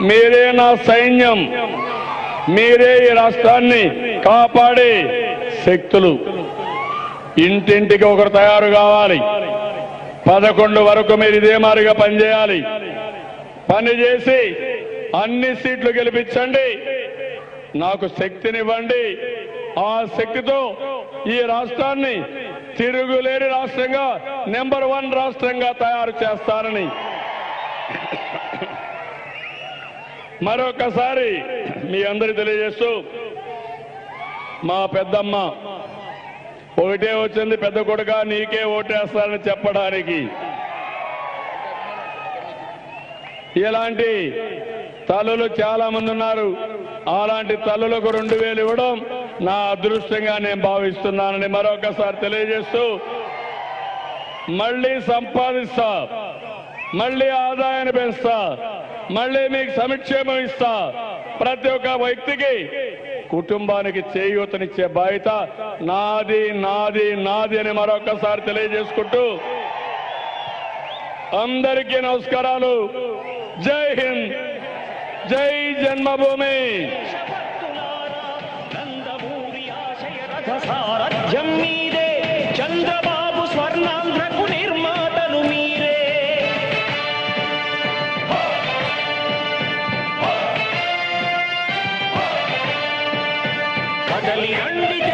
మీరే నా సైన్యం. మీరే ఈ రాష్ట్రాన్ని కాపాడే శక్తులు. ఇంటింటికి ఒకరు తయారు కావాలి. పదకొండు వరకు మీరు ఇదే మారిగా పనిచేయాలి. పనిచేసి అన్ని సీట్లు గెలిపించండి. నాకు శక్తినివ్వండి. ఆ శక్తితో ఈ రాష్ట్రాన్ని తిరుగులేని రాష్ట్రంగా నెంబర్ వన్ రాష్ట్రంగా తయారు చేస్తారని మరొకసారి మీ అందరికి తెలియజేస్తూ మా పెద్దమ్మ ఒకటే వచ్చింది పెద్ద కొడుక నీకే ఓటేస్తారని చెప్పడానికి. ఇలాంటి తల్లులు చాలా మంది ఉన్నారు. అలాంటి తల్లులకు రెండు వేలు ఇవ్వడం నా అదృష్టంగా నేను భావిస్తున్నానని మరొకసారి తెలియజేస్తూ మళ్ళీ సంపాదిస్తా. మళ్ళీ ఆదాయాన్ని పెంచుతా. మళ్ళీ మీకు సంక్షేమం ఇస్తా. ప్రతి ఒక్క వ్యక్తికి కుటుంబానికి చేయూతనిచ్చే బాధ్యత నాది నాది నాది అని మరొకసారి తెలియజేసుకుంటూ అందరికీ నమస్కారాలు. జై హింద్. జై జన్మభూమి. సారథ్యం మీదే చంద్రబాబు స్వర్ణాంధ్రకు నిర్మాతలు కదలి రండి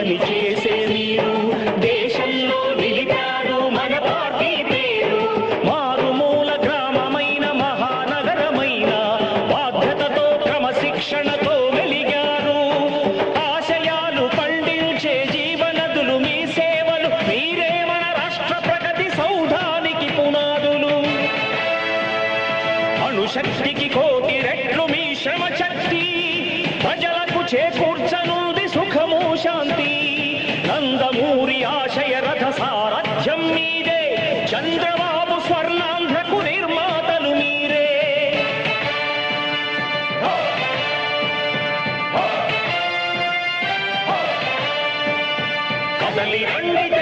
సారథ్యం మీదే. చంద్రబాబు స్వర్ణాంధ్రకు నిర్మాతలు మీరే. కదలి రండి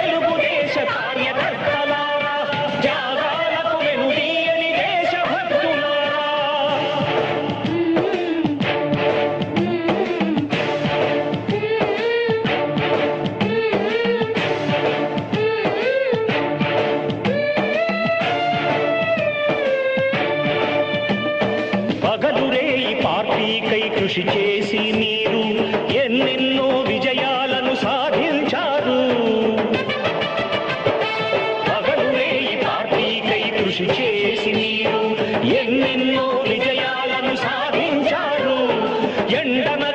కృషి చేసి మీరు ఎన్నెన్నో విజయాలను సాధించారు. పగలురే ఈ పార్టీకై కృషి చేసి మీరు ఎన్నెన్నో విజయాలను సాధించారు. ఎండనక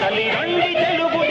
తల్లి రండి తెలుగు